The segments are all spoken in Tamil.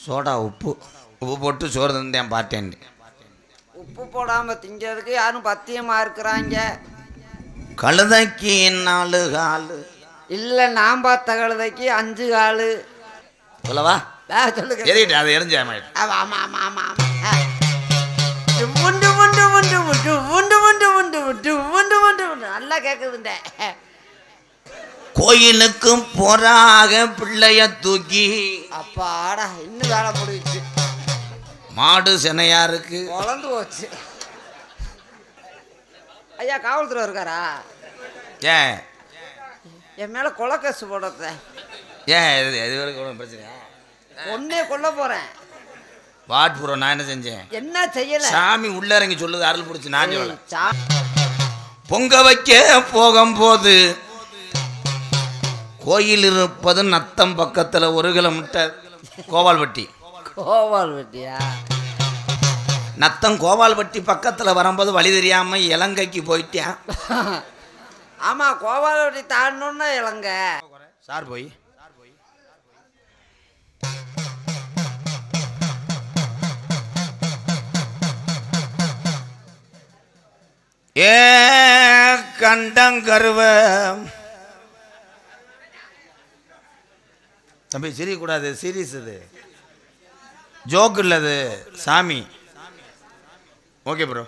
சோடா உப்பு உப்பு போட்டு சோறு தந்தேன் பார்த்தேன் உப்பு போடாம திங்கிறதுக்கு யாரும் பத்தியமா இருக்கிறாங்க கழுதைக்கு நாலு காலு இல்ல நான் பார்த்த கழுதைக்கு அஞ்சு காலு சொல்லவா சொல்லுங்க எதிட்டு அதை எரிஞ்சாம ஆமா ஆமா ஆமா ஆமா ஆமா ஆ. உண்டு உண்டு உண்டு உண்டு உண்டு உண்டு உண்டு உண்டு உண்டு உண்டு நல்லா கேக்குதுண்ட கோயிலுக்கும் போறாக பிள்ளைய தூக்கி. அப்பாடா இன்னும் வேலை முடிச்சு மாடு செனையா இருக்கு. குழந்து போச்சு. ஐயா காவல்துறை இருக்காரா? ஏன் என் மேல கொலக்கேசு போடுறத. ஏன் இது இது வரைக்கும் ஒன்றும் பிரச்சனையா? ஒன்னே கொல்ல போறேன். வாட் ப்ரோ நான் என்ன செஞ்சேன்? என்ன செய்யல? சாமி உள்ள இறங்கி சொல்லுது அருள் பிடிச்சி நான் சொல்லல. பொங்க வைக்க போகும்போது கோயில் இருப்பது நத்தம் பக்கத்துல ஒரு கிலோமீட்டர். கோவால்பட்டி. கோவால் வெட்டியா நத்தம் கோவால்பட்டி பக்கத்துல வரும்போது வழி தெரியாம இலங்கைக்கு போயிட்டேன் ஆமா கோவால் வெட்டி தாண்டணும்னா இளங்க சார் போய். ஏ கண்டங்கருவ தம்பி சிரியக்கூடாது சீரியஸ் இது. ஜோக் இல்லது சாமி. ஓகே ப்ரோ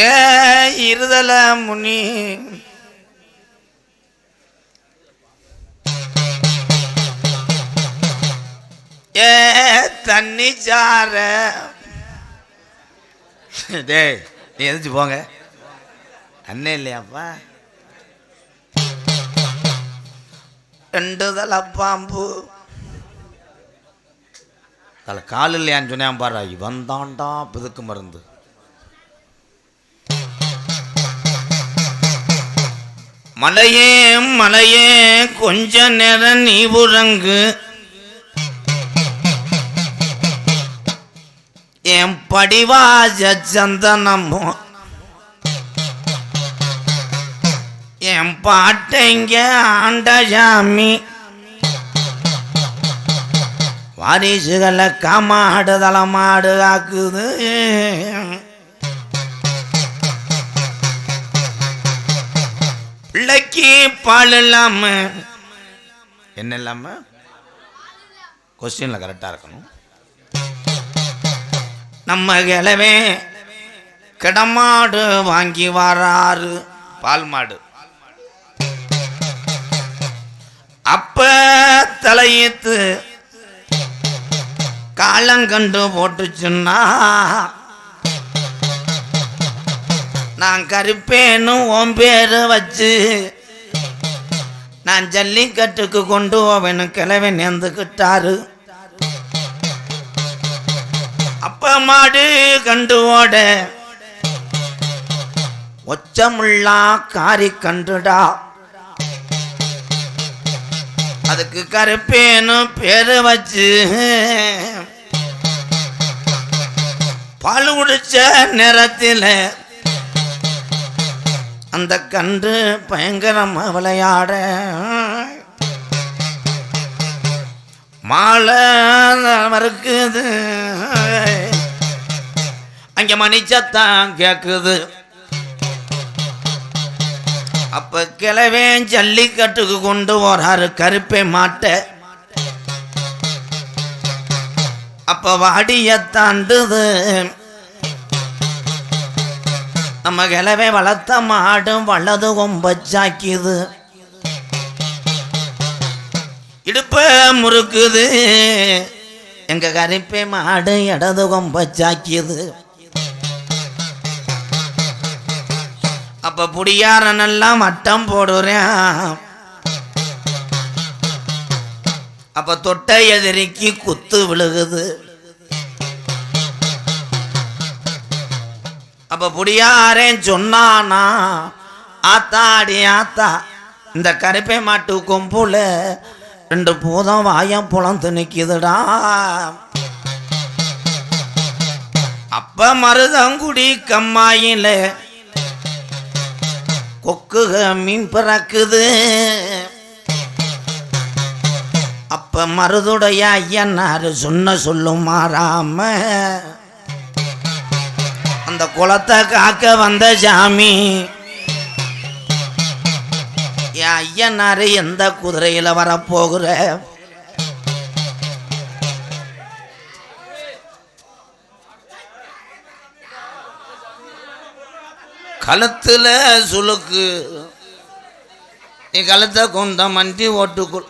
ஏ இருதல முனி. ஏ தண்ணி சார. டேய் நீ எதிர்த்து போங்க. அண்ணே இல்லையாப்பா. ரெண்டு தலை பாம்பு. அதில் கால் இல்லையான்னு சொன்னேன் பாரு இவன் தாண்டா பிதுக்கு மருந்து. மலையே மலையே கொஞ்ச நேரம் நீ உறங்கு. என் படிவாஜ சந்தனமோ என் பாட்டைங்க ஆண்டஜாமி. வாரிசுகளை காமாடு தளமாடு ஆக்குது. பிள்ளைக்கு பால் இல்லாம என்ன இல்லாம? கொஸ்டின்ல கரெக்டா இருக்கணும். நம்ம கிளவே கிடமாடு வாங்கி வராரு. பால் மாடு. அப்ப தலையீத்து காலங்கண்டு போட்டுச்சுன்னா நான் கருப்பேன்னு ஓம் பேரு வச்சு நான் ஜல்லிக்கட்டுக்கு கொண்டு ஓவனு கிளவி நேர்ந்துக்கிட்டாரு அப்ப மாடு கண்டு ஓட ஒச்சமுள்ளா காரி கண்டுடா. அதுக்கு கருப்பேனும் பேரு வச்சு பால் குடிச்ச நேரத்தில் அந்த கன்று பயங்கரமா விளையாட. மாலை மறுக்குது. அங்கே மணிச்சத்தான் கேட்குது அப்ப கிளவே ஜல்லிக்கட்டுக்கு கொண்டு போறாரு கருப்பை மாட்டை. அப்ப வாடிய தாண்டுது. நம்ம கிளவே வளர்த்த மாடும் வலது கொம்பச்சாக்கிது இடுப்ப முறுக்குது. எங்க கருப்பை மாடு இடது கொம்பச்சாக்கியது அப்போ புடியாரனெல்லாம் வட்டம் போடுறேன். அப்ப தொட்ட எதிரிக்கு குத்து விழுகுது. அப்ப புடியாரேன் சொன்னானா ஆத்தாடி ஆத்தா இந்த கருப்பை மாட்டு கொம்புல ரெண்டு பூதம் வாயம் புலந்து நிக்குதுடா. அப்ப மருதங்குடி கம்மாயில கொக்குக மீன் பிறக்குது. அப்ப மருதுடைய ஐயன்னாரு சொன்ன சொல்லும் மாறாம அந்த குளத்தை காக்க வந்த சாமி என் ஐயனாரு எந்த குதிரையில வரப்போகிற? களத்தில் சுளுக்கு. நீ களத்தை கொண்ட மண்டி ஓட்டுக்குள்.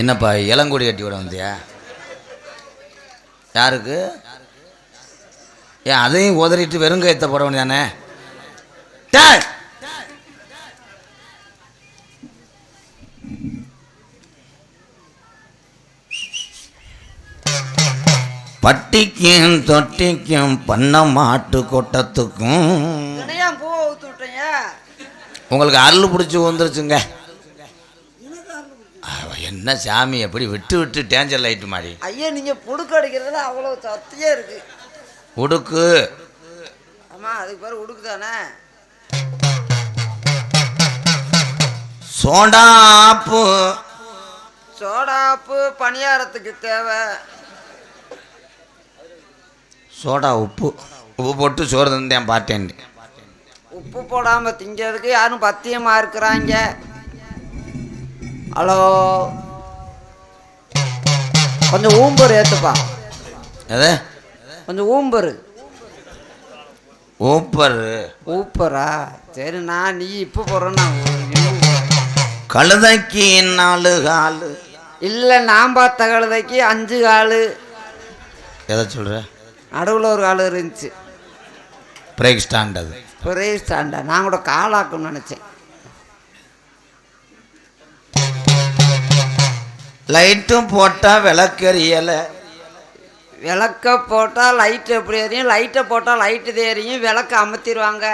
என்னப்பா இளங்கொடி கட்டி விட வந்தியா? யாருக்கு? ஏன் அதையும் உதறிட்டு வெறுங்கையத்தை போட வேண்டியதானே? டேய்! பட்டிக்கும் தொட்டிக்கும் பண்ண மாட்டு கொட்டத்துக்கும் உங்களுக்கு அருள் பிடிச்சி வந்துருச்சுங்க. என்ன சாமி எப்படி விட்டு விட்டு டேஞ்சர் லைட் மாதிரி. ஐயா நீங்க புடுக்கு அடிக்கிறதுல அவ்வளோ சத்தியே இருக்கு. உடுக்கு. ஆமா அதுக்கு பேர் உடுக்கு தானே? சோடாப்பு. சோடாப்பு பணியாரத்துக்கு தேவை. சோடா உப்பு. உப்பு போட்டு சோறு தந்தேன் பார்த்தேன். உப்பு போடாம திங்கிறதுக்கு யாரும் பத்தியமா இருக்கிறாங்க? ஹலோ? கொஞ்சம் ஊம்பர் ஏத்துப்பா. எது? கொஞ்சம் ஊம்பரு. ஊப்பர் ஊப்பரா? சரி நான் நீ இப்போ போடுறேன்னா கழுதைக்கு நாலு காலு. இல்லை நான் பார்த்த கழுதைக்கு அஞ்சு காலு. எதை சொல்கிற நடுவில் ஒரு கால் இருந்துச்சு. பிரேக் ஸ்டாண்ட் அது. ஒரே ஸ்டாண்டா. நான் கூட காலாக்குன்னு நினச்சேன். லைட்டும் போட்டால் விளக்கெரியலை விளக்க போட்டால் லைட் எப்படி எரியும்? லைட்டை போட்டால் லைட்டு தெரியும் விளக்க அமர்த்திடுவாங்க.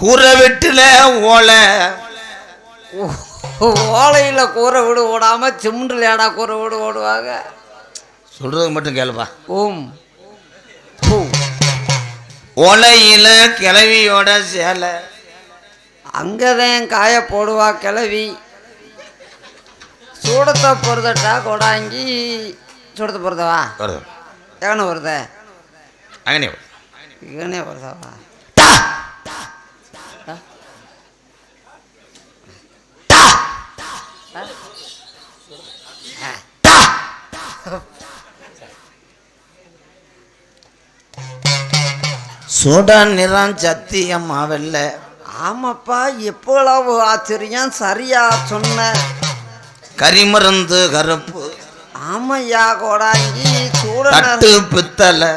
கூரை வெட்டில் ஓலை. ஓலையில் கூரை வீடு ஓடாமல் சிமெண்டில் ஏடா கூரை வீடு ஓடுவாங்க. சொல்கிறது மட்டும் கேளுப்பா. ஓம். ஓலையில் கிளவியோட சேலை. அங்கதான் காய போடுவா கிளவி. சூடத்தை பொறுதட்டா கொடாங்கி சூடத்தை பொறுத்தவா வருது. எவனை வருத? அங்கனே இவனே வருதாவா? சுட நிறம் சத்தியம்மா வெள்ள ஆமாப்பா எப்போளவு ஆச்சரியம் சரியா சொன்ன. கரிமருந்து கருப்பு. ஆமையா கோடாங்கி சூட தட்டு பித்தளை.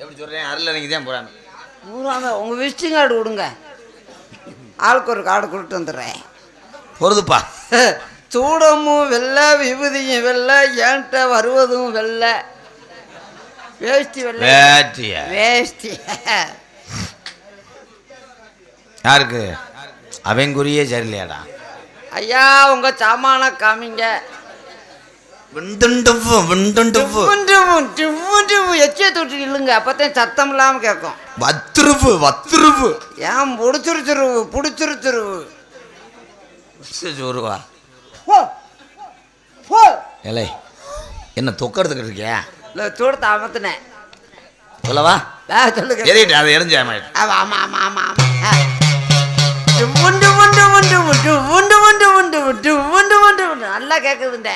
எப்படி சொல்கிறேன் அருள் எனக்கு தான் போகிறாங்க நூறாங்க உங்கள் விசிட்டிங் கார்டு கொடுங்க. ஆளுக்கு ஒரு கார்டு கொடுத்து வந்துடுறேன். பொறுதுப்பா சூடமும் வெள்ளை விபூதியும் வெள்ளை ஏன்ட்ட வருவதும் வெள்ளை. வேஷ்டி வெள்ளை. வேட்டிய வேஷ்டி. யாருக்கு? அவங்குரியே சரியில்லையாடா. ஐயா உங்க சாமான காமிங்க. எச்சிய தொட்டு இல்லைங்க அப்பத்தான் சத்தம் இல்லாமல் கேட்கும் வத்துருவு வத்துருவு. ஏன் புடிச்சிருச்சிருவு புடிச்சிருச்சிருவு? ஒருவா ஏலே என்ன தொக்கிறதுக்கு இருக்கியா? இல்லை சூடு தாமத்தினேன் சொல்லவா? சொல்லுங்க. எரிட்டு அதை எரிஞ்சாமல் ஆமாம் ஆமாம் ஆமாம் ஆமாம் விட்டு உண்டு உண்டு உண்டு விட்டு உண்டு உண்டு உண்டு. நல்லா கேட்குதுண்ட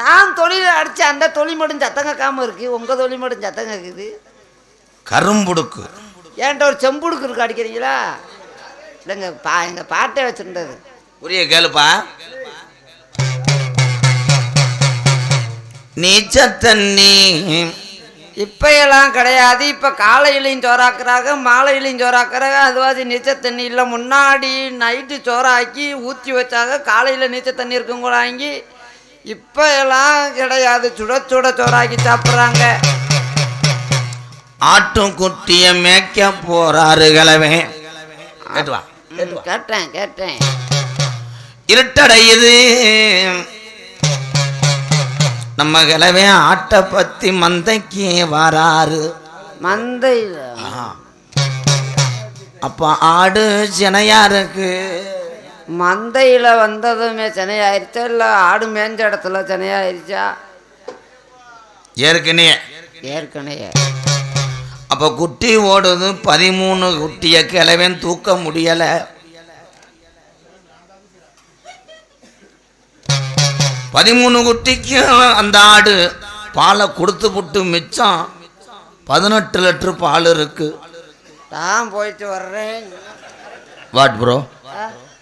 நான் தொழில் அடித்த அந்த தொழில் மட்டும் சத்தம் கேட்காம இருக்கு. உங்கள் தொழில் மட்டும் சத்தம் கேட்குது கரும்புடுக்கு. ஏன்ட்ட ஒரு செம்புடுக்கு இருக்கு அடிக்கிறீங்களா? இல்லைங்க பா எங்கள் பாட்டே வச்சுருந்தது. புரிய கேளுப்பா. நீச்சத்தண்ணி தண்ணி இப்போ எல்லாம் கிடையாது. இப்போ காலையிலையும் சோறாக்குறாங்க மாலையிலையும் சோறாக்குறாங்க. அதுவாதி நீச்சல் தண்ணி இல்லை. முன்னாடி நைட்டு சோறாக்கி ஊற்றி வச்சாங்க. காலையில் நீச்சல் தண்ணி இருக்கும் கூட வாங்கி இப்போ எல்லாம் கிடையாது. சுட சுட சோறாக்கி சாப்பிட்றாங்க. ஆட்டும் குட்டிய மேய்க்க போறாரு கிழவன் கேட்டு வா. ம், கேட்டேன் கேட்டேன். இருட்டடையுது. நம்ம கிழவன் ஆட்டை பத்தி மந்தைக்கு வராரு மந்தையில் ஆ. அப்ப ஆடு சினையா இருக்கு மந்தையில் வந்ததுமே சென்னையாயிருச்சா இல்லை ஆடு மேய்ஞ்ச இடத்துல சென்னையாயிருச்சா ஏற்கனவே. ஏற்கனவே. அப்ப குட்டி ஓடுது பதிமூணு குட்டிய கிழவன் தூக்க முடியல. பதிமூணு குட்டிக்கு அந்த ஆடு. பாலை கொடுத்து புட்டு மிச்சம் பதினெட்டு லிட்டர் பால் இருக்கு. நான் போயிட்டு வர்றேன். What bro?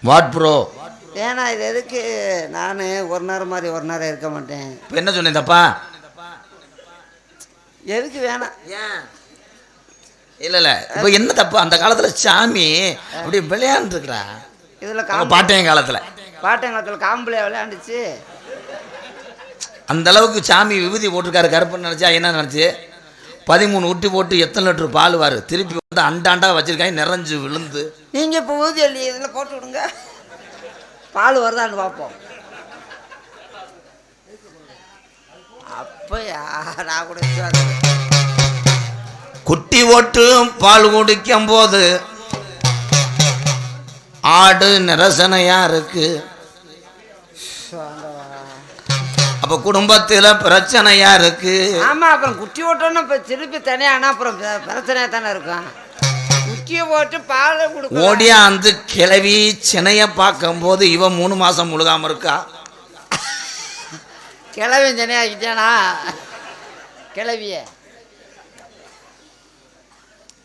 What bro? ஏன்னா இது எதுக்கு? நான் ஒரு நேரம் மாதிரி ஒரு நேரம் இருக்க மாட்டேன். இப்போ என்ன சொன்னேன் தப்பா? எதுக்கு வேணாம் இல்ல இல்ல. இப்போ என்ன தப்பு? அந்த காலத்துல சாமி அப்படி விளையாண்டுருக்குறா. இதில் நம்ம காம் பாட்டையன் காலத்துல. காம்பளை விளையாண்டுச்சு. அந்த அளவுக்கு சாமி விபூதி போட்டிருக்காரு கருப்புன்னு நினச்சா என்ன நினச்சி? பதிமூணு உட்டி போட்டு எத்தனை லிட்டர் பால் வாரு? திருப்பி வந்து அண்டாண்டா வச்சிருக்காங்க நிறைஞ்சு விழுந்து. நீங்கள் இப்போ ஊதி அள்ளி இதில் போட்டு விடுங்க. பால் வருதான்னு பார்ப்போம் அப்பயா நான் கூட. குட்டி ஓட்டு பால் குடிக்கும் போது ஆடு நிரசனையா இருக்கு. அப்ப குடும்பத்துல பிரச்சனையா இருக்கு. ஆமா அப்புறம் குட்டி ஓட்டணும் இப்போ திருப்பி தனியானா அப்புறம் பிர- பிரச்சனையா தானே இருக்கும். குட்டியை போட்டு பாலை கொடுக்க ஓடியா அந்த கிளவி சினைய பார்க்கும்போது இவன் மூணு மாசம் முழுகாம இருக்கா? கிளவி தனியாகிட்டானா கிளவிய.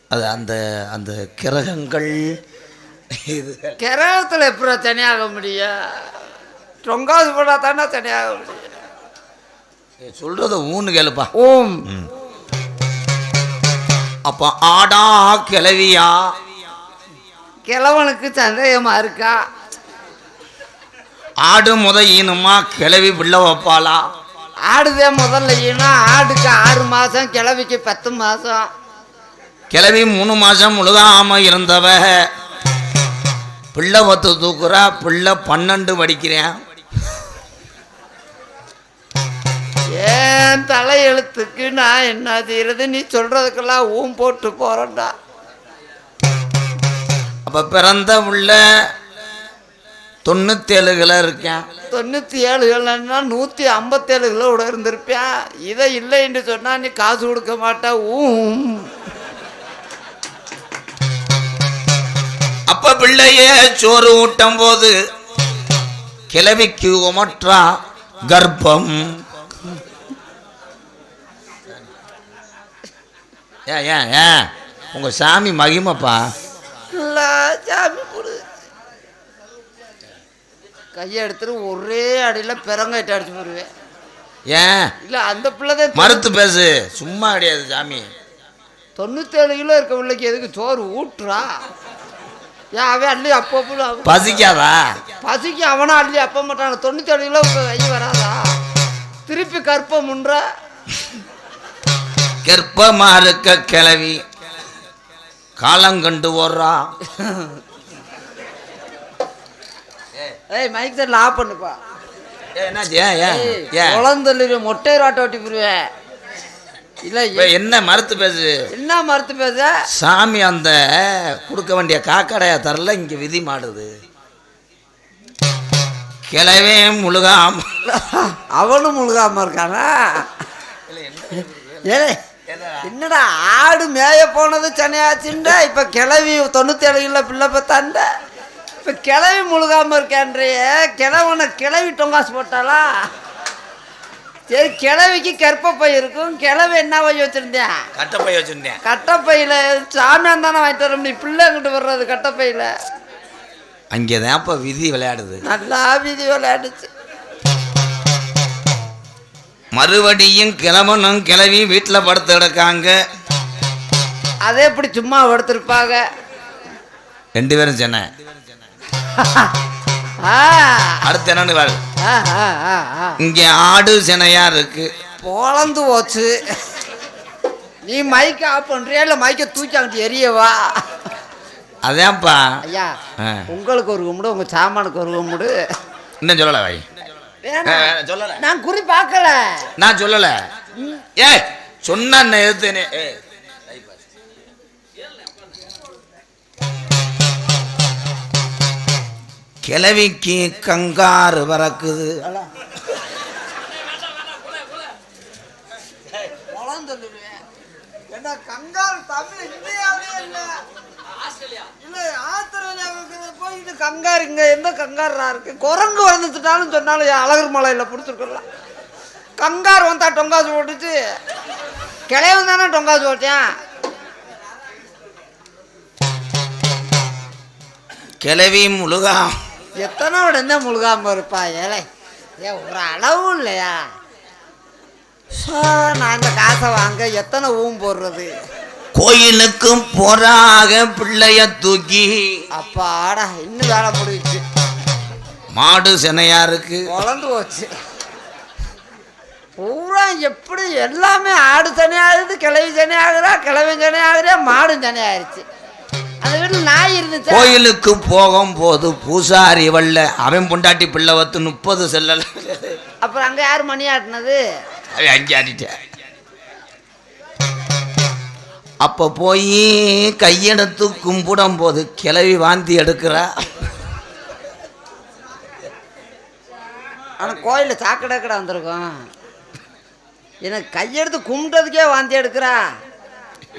அது அந்த அந்த கிரகங்கள் இது. கிரகத்தில் எப்படி தனியாக முடியும்? தொங்காசு போட்டால் தானே தனியாக முடியும்? சொல்றத ஊன்னு கேளுப்பா. ஓம். அப்ப ஆடா கிளவியா? கிழவனுக்கு சந்தேகமா இருக்கா? ஆடு முத ஈனுமா கிளவி பிள்ளை வைப்பாளா? ஆடுதே முதல்ல ஈனா ஆடுக்கு ஆறு மாதம் கிழவிக்கு பத்து மாதம் கிளவி மூணு மாசம் முழுகாம இருந்தவ. பிள்ளை பத்து தூக்குறா பிள்ளை பன்னெண்டு படிக்கிறேன். ஏன் தலையெழுத்துக்கு நான் என்ன செய்யறது? நீ சொல்றதுக்கெல்லாம் ஊம் போட்டு போறேன்டா. அப்ப பிறந்த உள்ள தொண்ணூத்தேழு கிலோ இருக்கேன். தொண்ணூற்றி ஏழு கிலோன்னா நூற்றி ஐம்பத்தேழு கிலோ கூட இருந்திருப்பேன். இதை இல்லைன்னு சொன்னா நீ காசு கொடுக்க மாட்டா. ஊம். அப்ப பிள்ளைய சோறு ஊட்டும் போது கிளவிக்கு உமற்றா கர்ப்பம். ஏன் ஏன் ஏன் உங்க சாமி மகிமைப்பா. சாமி கொடு. கையை எடுத்துட்டு ஒரே அடியில் பிறங்காயிட்டு அடிச்சு போடுவேன் ஏன்? இல்லை அந்த பிள்ளை தான் மறுத்து பேசு. சும்மா கிடையாது சாமி. தொண்ணூத்தேழு கிலோ இருக்க பிள்ளைக்கு எதுக்கு சோறு ஊட்டுறா? ஏன் அவன் அள்ளி அவன். பசிக்காதா? பசிக்கு அவனா அள்ளி அப்ப மாட்டான? தொண்ணூத்தேழு கிலோ கை வராதா? திருப்பி கற்பமுன்ற கர்ப்பமா இருக்க கிளவி காலங்கண்டு ஓடுறா. ஏய் மைக் செட்டில் ஆஃப் பண்ணுப்பா. ஏன், என்னாச்சு? ஏன் ஏன்? ஏன்? குழந்தை மொட்டை ராட்டை ஓட்டி போடுவேன் இல்லை என்ன மறுத்து பேசு? என்ன மறுத்து பேச? சாமி அந்த கொடுக்க வேண்டிய காக்கடைய தரல இங்க விதி மாடுது. கிளவே முழுகாம. அவனும் முழுகாம இருக்கானா? ஏய், என்னடா? ஆடு மேய போனது சென்னையாச்சுண்ட இப்ப கிளவி தொண்ணூத்தேழு கிலோ பிள்ளை பத்தாண்ட? இப்ப கிளவி முழுகாம இருக்கான்றைய கிழவனை கிளவி டொங்காசு போட்டாளா? சரி கிழவிக்கு கற்பப்பை இருக்கும். கிழவி என்ன பை வச்சிருந்தேன்? கட்டப்பை வச்சிருந்தேன். கட்டப்பையில சாமியான் தானே வாங்கிட்டு வர முடியும். பிள்ளை கிட்ட வர்றது கட்டப்பையில? அங்கேதான் இப்ப விதி விளையாடுது. நல்லா வீதி விளையாடுச்சு. மறுபடியும் கிளம்பணும் கிளவி வீட்டுல படுத்து கிடக்காங்க. அதே எப்படி சும்மா படுத்திருப்பாங்க. ரெண்டு பேரும் சொன்னேன் ஆ, அடுத்து என்னன்னு. இங்க ஆடு சினையா இருக்கு. பொழந்து போச்சு. நீ மைக்க ஆஃப் பண்றியா? இல்ல மைக்க தூக்கி அங்கிட்டு எரியவா அதான்ப்பா. ஐயா. உங்களுக்கு ஒரு கும்பிடு உங்க சாமானுக்கு ஒரு கும்பிடு. இன்னும் சொல்லலை வை வேணாம். சொல்லலை. நான் குறி பார்க்கல. நான் சொல்லலை. ஏய் சொன்னா எதிர்த்தேனே ஏய் கிழவிக்கு கங்காரு பறக்குது. என்ன கங்காரு தமிழ் இந்தியாவிலே இல்ல. இல்ல ஆஸ்திரேலியாவுக்கு போயிட்டு கங்காரு இங்க எந்த கங்காரா இருக்கு? குரங்கு வந்துட்டாலும் சொன்னாலும் அழகர் மலையில பிடிச்சிருக்கலாம் கங்காரு வந்தா டொங்காசு போட்டுச்சு கிளையவன் தானே டொங்காசு போட்டேன் கிழவி முழுகா. எத்தனை உடனே முழுகாம இருப்பா ஏழை ஏன் ஒரு அளவு இல்லையா? நான் இந்த காசை வாங்க எத்தனை ஊம் போடுறது? கோயிலுக்கு போறாக பிள்ளைய தூக்கி. அப்பாடா இன்னும் வேலை முடிஞ்சுச்சு. மாடு செனையா இருக்கு. குழந்து போச்சு. பூரா எப்படி எல்லாமே ஆடு தனி ஆகுது கிளவி தனி ஆகுறா கிளவி தனி ஆகுறா மாடும் தனி ஆயிடுச்சு அந்த வீட்டில் நாய் இருந்துச்சு? கோயிலுக்கு போகும்போது பூசாரி வல்ல அவன் பொண்டாட்டி பிள்ளை வத்து முப்பது செல்லல. அப்புறம் அங்கே யார் மணி ஆட்டினது? அவன் அங்கே ஆடிட்டேன் அப்ப போய் கையெடுத்து கும்பிடும் போது கிளவி வாந்தி எடுக்கிறா. ஆனால் கோயிலில் சாக்கடை கடை வந்திருக்கோம். எனக்கு கையெடுத்து கும்பிட்டதுக்கே வாந்தி எடுக்கிறா.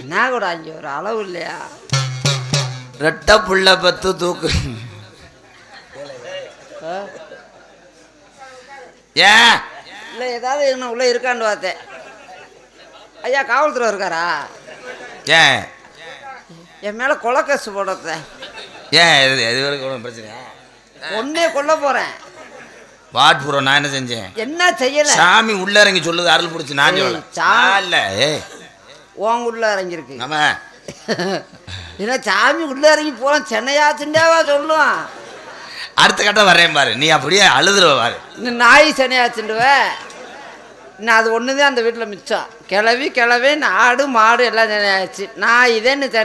என்ன கூட அங்கே ஒரு அளவு இல்லையா? ரெட்ட புள்ள பத்து தூக்கு? ஏன் இல்லை ஏதாவது இன்னும் உள்ளே இருக்கான்னு பார்த்தேன். ஐயா காவல்துறை இருக்காரா? ஏன்? என் மேலே கொலக்கேசு போடுறத. ஏன்? இது இது வரைக்கும் ஒன்றும் பிரச்சனையா? ஒன்னே கொல்ல போகிறேன் வாட் பூரோ நான் என்ன செஞ்சேன்? என்ன செய்யலை? சாமி உள்ள இறங்கி சொல்லுது அருள் பிடிச்சி நான் சொல்லல இல்ல ஏய். உன் உள்ள இறங்கியிருக்கு. நம்ம. ஏன்னா சாமி உள்ள இறங்கி போகலாம் சென்னையா சிண்டாவா சொல்லும் அடுத்த கட்டம் வரேன் பாரு. நீ அப்படியே அழுதுருவ பாரு. நாய் சென்னையா சிண்டுவ இன்னும் அது ஒன்று தான் அந்த வீட்டில் மிச்சம். கிளவி கிளவி ஆடு மாடு எல்லாம் சென்னையாச்சு நாய் இதே இன்னும்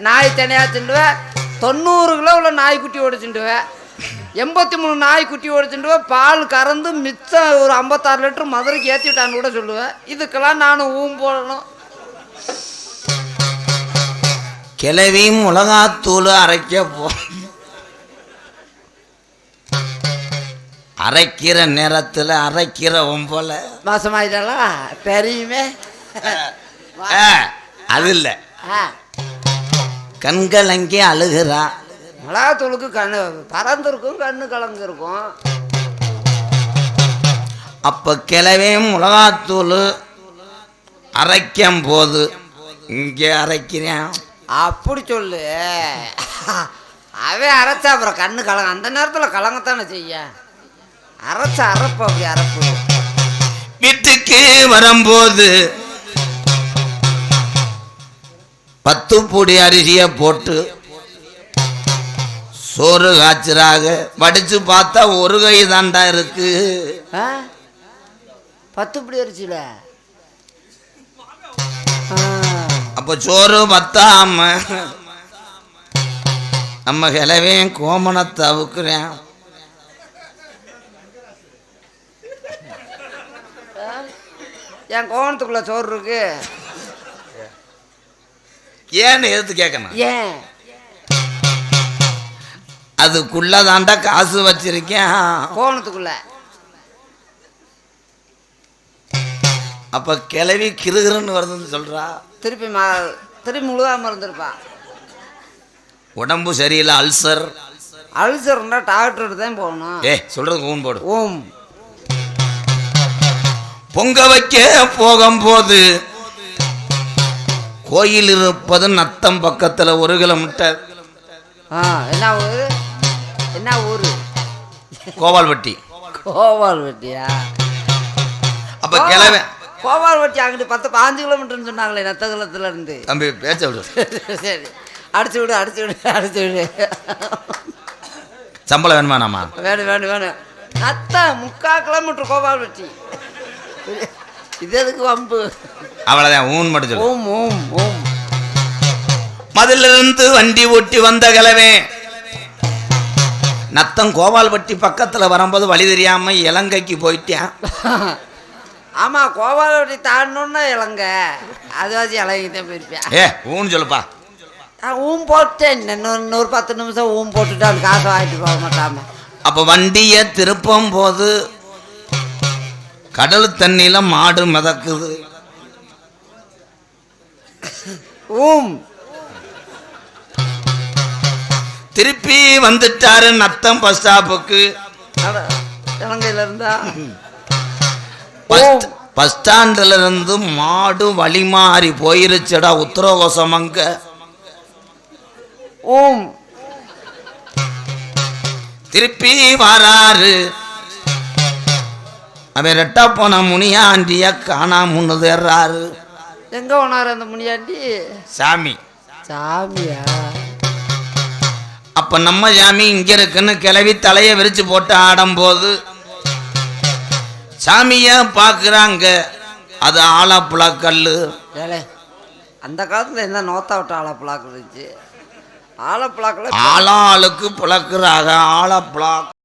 நாய் தனியாக திண்டுவேன் தொண்ணூறு கிலோ உள்ள நாய்க்குட்டி ஓடிச்சுண்டுவேன் எண்பத்தி மூணு நாய்க்குட்டி ஓடிச்சுண்டுவேன் பால் கறந்து மிச்சம் ஒரு ஐம்பத்தாறு லிட்டர் மதுரைக்கு ஏற்றி விட்டான்னு கூட சொல்லுவேன் இதுக்கெல்லாம் நானும் ஊம் போடணும். கிளவியும் மிளகாத்தூள் அரைக்க போ அரைக்கிற நேரத்தில் அரைக்கிற ஒம்பல மாசமாயிட்டாளா தெரியுமே. அது இல்லை. ஆ கண்கலங்கி அழுகிறா. மிளகாத்தூளுக்கு கண்ணு பறந்துருக்கும் கண்ணு கலந்துருக்கும். அப்போ கிளவி மிளகாத்தூள் அரைக்கும் போது இங்கே அரைக்கிறேன். அப்படி சொல்லு. அவன் அரைச்சா அப்புறம் கண்ணு கலங்க அந்த நேரத்தில் கலங்கத்தானே செய்ய? அரைச்ச அரைப்பு அப்படி அரைப்பு. வீட்டுக்கு வரும்போது பத்து பொடி அரிசியை போட்டு சோறு காய்ச்சறாக வடிச்சு பார்த்தா ஒரு கை தாண்டா இருக்கு. பத்து இப்படி அரிசியில அப்போ சோறு பத்தாம நம்ம கிளவே கோமணத்தை அவுக்குறேன். என் கோவணத்துக்குள்ள சோறு இருக்கு. ஏன்னு எதிர்த்து கேட்கணும் ஏன்? அதுக்குள்ள தாண்டா காசு வச்சிருக்கேன். கோவணத்துக்குள்ள அப்ப கிளவி கிருகிருன்னு வருதுன்னு சொல்றா. திருப்பி மா திருப்பி முழுகாம இருந்திருப்பா. உடம்பு சரியில்லை அல்சர். அல்சர்னா டாக்டர் தான் போகணும். ஏ சொல்றது ஊன் போடு. ஓம் பொங்க வைக்க போகும்போது கோயில் இருப்பது நத்தம் பக்கத்துல ஒரு கிலோமீட்டர். ஆ என்ன ஊர்? என்ன ஊர்? கோவால்பட்டி. கோவால் வெட்டியா அப்ப கிளவே கோவால் வெட்டி அங்கிட்டு பத்து பாஞ்சு கிலோமீட்டர்னு சொன்னாங்களே நத்தகுலத்துல இருந்து தம்பி பேச்ச விடு சரி அடிச்சு விடு அடிச்சு விடு அடிச்சு விடு. சம்பளம் வேணுமா நாமா? வேணும் வேணும் வேணும். நத்த முக்கால் கிலோமீட்டர் கோபால் வெட்டி இது எதுக்கு வம்பு? அவ்வளவுதான் ஊன் மட்டும் சொல்லு. ஓம் ஓம் ஓம் மதிலிருந்து வண்டி ஓட்டி வந்த கிழவே நத்தம் கோபால்பட்டி பக்கத்துல வரும்போது வழி தெரியாம இலங்கைக்கு போயிட்டேன். ஆமா கோபாலோட்டி தாண்டணுன்னா இளங்க அதுவாச்சும் இலங்கை தான் போயிருப்பேன். ஏ ஊன்னு சொல்லுப்பா. நான் ஊம் போட்டேன். இன்னொரு இன்னொரு பத்து நிமிஷம் ஊம் போட்டுட்டு அந்த காசை வாங்கிட்டு போக மாட்டாம. அப்ப வண்டியை திருப்பும் போது கடல் தண்ணியில மாடு மிதக்குது. ஊம். திருப்பி வந்துட்டாரு நத்தம் பஸ் ஸ்டாப்புக்கு. அட, இலங்கையில இருந்தா? பஸ் ஸ்டாண்டுல இருந்து மாடு வழி மாறி போயிருச்சுடா உத்தரகோசம் அங்க. ஓம் திருப்பி வராரு. அவன் ரெட்டா போன முனியாண்டிய காணாம தேர்றாரு. எங்க போனாரு அந்த முனியாண்டி? சாமி. சாமியா? அப்ப நம்ம சாமி இங்க இருக்குன்னு கிளவி தலைய விரிச்சு போட்டு ஆடும்போது சாமிய பாக்குறாங்க? அது ஆலப்புழக்கல்லு ஏலே அந்த காலத்துல என்ன நோத்தா விட்ட ஆலப்புழாக்கு இருந்துச்சு? ஆலப்புழாக்கில் ஆளாளுக்கு புழக்கிறாங்க ஆலப்புழா